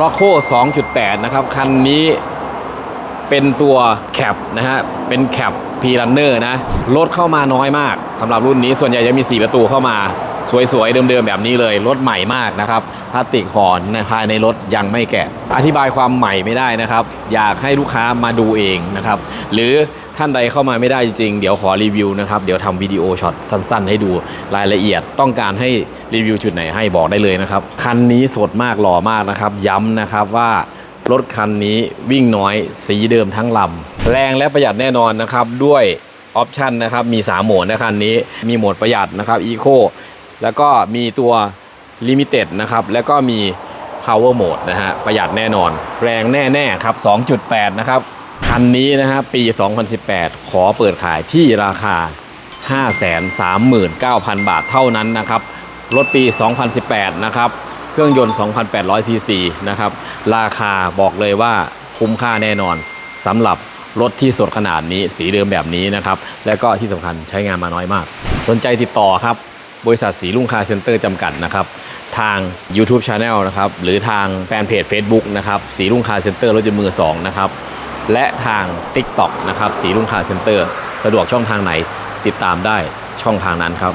r o c c o 2.8 นะครับ คันนี้เป็นตัวแคปนะฮะ เป็นแคปพีรันเนอร์นะ รถเข้ามาน้อยมากสำหรับรุ่นนี้ส่วนใหญ่จะมี 4 ประตูเข้ามา สวยๆ เดิมๆ แบบนี้เลย รถใหม่มากนะครับพลาสติกหอนภายในรถยังไม่แกะ อธิบายความใหม่ไม่ได้นะครับ อยากให้ลูกค้ามาดูเองนะครับ หรือท่านใดเข้ามาไม่ได้จริงๆเดี๋ยวขอรีวิวนะครับ เดี๋ยวทำวิดีโอช็อตสั้นๆ ให้ดูรายละเอียดต้องการให้รีวิวจุดไหนให้บอกได้เลยนะครับ คันนี้สดมากหล่อมากนะครับ ย้ำนะครับว่ารถคันนี้วิ่งน้อยสีเดิมทั้งลำแรงและประหยัดแน่นอนนะครับด้วยออปชันนะครับมี 3 โหมดนะคันนี้มีโหมดประหยัดนะครับ Eco แล้วก็มีตัว Limited นะครับ แล้วก็มี Power Mode นะฮะ ประหยัดแน่นอน แรงแน่ ๆ ครับ 2.8 นะครับ คันนี้นะฮะ ปี 2018 ขอเปิดขายที่ราคา 539,000 บาทเท่านั้นนะครับ รถปี 2018 นะครับ เครื่องยนต์ 2,800ซีซีนะครับ ราคาบอกเลยว่าคุ้มค่าแน่นอนสำหรับรถที่สดขนาดนี้สีเดิมแบบนี้นะครับ และก็ที่สำคัญใช้งานมาน้อยมาก สนใจติดต่อครับ บริษัทสีลุ่งคาร์เซ็นเตอร์จำกัดนะครับทาง YouTube Channel นะครับหรือทางแฟนเพจ Facebook นะครับสีลุ่งคาร์เซ็นเตอร์รถยนต์มือ2นะครับและทาง TikTok นะครับสีลุ่งคาร์เซ็นเตอร์สะดวกช่องทางไหนติดตามได้ช่องทางนั้นครับ